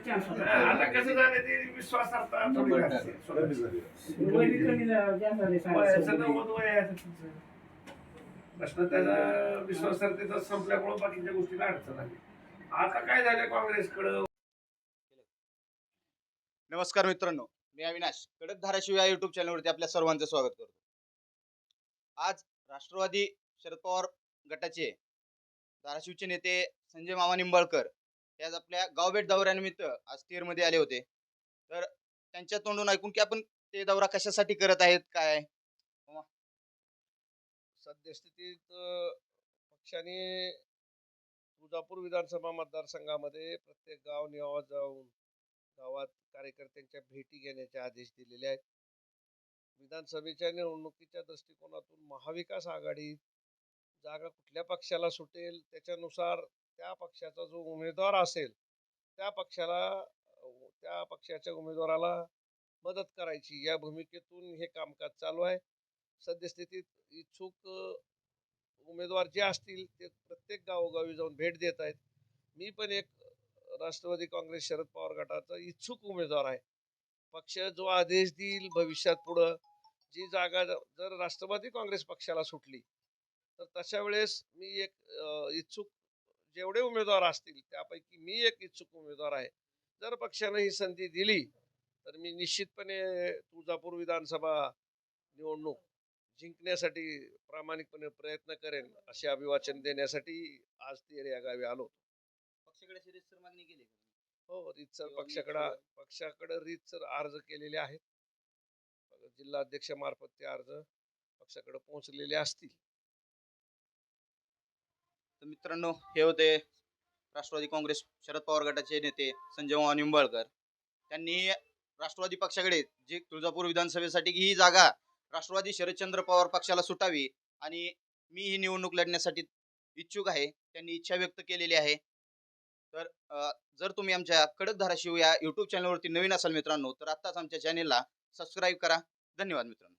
आता कसं झालं ते विश्वासार्हता थोडी घातली. वयाचं नव्वद वय आहे आता तुमचं. प्रश्न त्याचा विश्वासार्हतेचा संपल्यामुळे बाकीच्या गोष्टीला अडचण आली. आता काय झालं काँग्रेसकडं? नमस्कार मित्रांनो मी अविनाश. कडक धाराशिव या युट्यूब चॅनलवरती आपल्या सर्वांचं स्वागत करतो. आज राष्ट्रवादी शरद पवार गटाचे धाराशिवचे नेते संजय मामा निंबाळकर ते आज आपल्या गावभेट दौऱ्यानिमित्त आज तेरमध्ये आले होते. तर त्यांच्या तोंडून ऐकून की आपण ते दौरा कशासाठी करत आहेत काय? सद्यस्थितीत पक्षाने तुळजापूर विधानसभा मतदारसंघामध्ये प्रत्येक गाव निवा जाऊन गावात कार्यकर्त्यांच्या भेटी घेण्याचे आदेश दिलेले आहेत. विधानसभेच्या निवडणुकीच्या दृष्टिकोनातून महाविकास आघाडी जागा कुठल्या पक्षाला सुटेल त्याच्यानुसार त्या पक्षाचा जो उमेदवार असेल त्या पक्षाला त्या पक्षाच्या उमेदवाराला मदत करायची. या भूमिकेतून हे कामकाज चालू आहे. सद्यस्थितीत इच्छुक उमेदवार जे असतील ते प्रत्येक गावोगावी जाऊन भेट देत आहेत. मी पण एक राष्ट्रवादी काँग्रेस शरद पवार गटाचा इच्छुक उमेदवार आहे. पक्ष जो आदेश देईल भविष्यात पुढं जी जागा जर राष्ट्रवादी काँग्रेस पक्षाला सुटली तर तशा वेळेस मी एक इच्छुक जेवढे उमेदवार असतील त्यापैकी मी एक इच्छुक उमेदवार आहे. जर पक्षानं ही संधी दिली तर मी निश्चितपणे तुळजापूर विधानसभा निवडणूक जिंकण्यासाठी प्रामाणिकपणे प्रयत्न करेन असे अभिवाचन देण्यासाठी आज तेर या गावी आलो पक्षाकडे मागणी केली हो रीतसर पक्षाकडे पक्षाकडे रीतसर अर्ज केलेले आहेत. जिल्हा अध्यक्षामार्फत ते अर्ज पक्षाकडे पोहोचलेले असतील. तर मित्रांनो हे होते राष्ट्रवादी काँग्रेस शरद पवार गटाचे नेते संजय निंबाळकर त्यांनी राष्ट्रवादी पक्षाकडे जी तुळजापूर विधानसभेसाठी ही जागा राष्ट्रवादी शरदचंद्र पवार पक्षाला सुटावी आणि मी ही निवडणूक लढण्यासाठी इच्छुक आहे त्यांनी इच्छा व्यक्त केलेली आहे. तर जर तुम्ही आमच्या कडक धाराशिव या युट्यूब चॅनलवरती नवीन असाल मित्रांनो तर आत्ताच आमच्या चॅनेलला सबस्क्राईब करा. धन्यवाद मित्रांनो.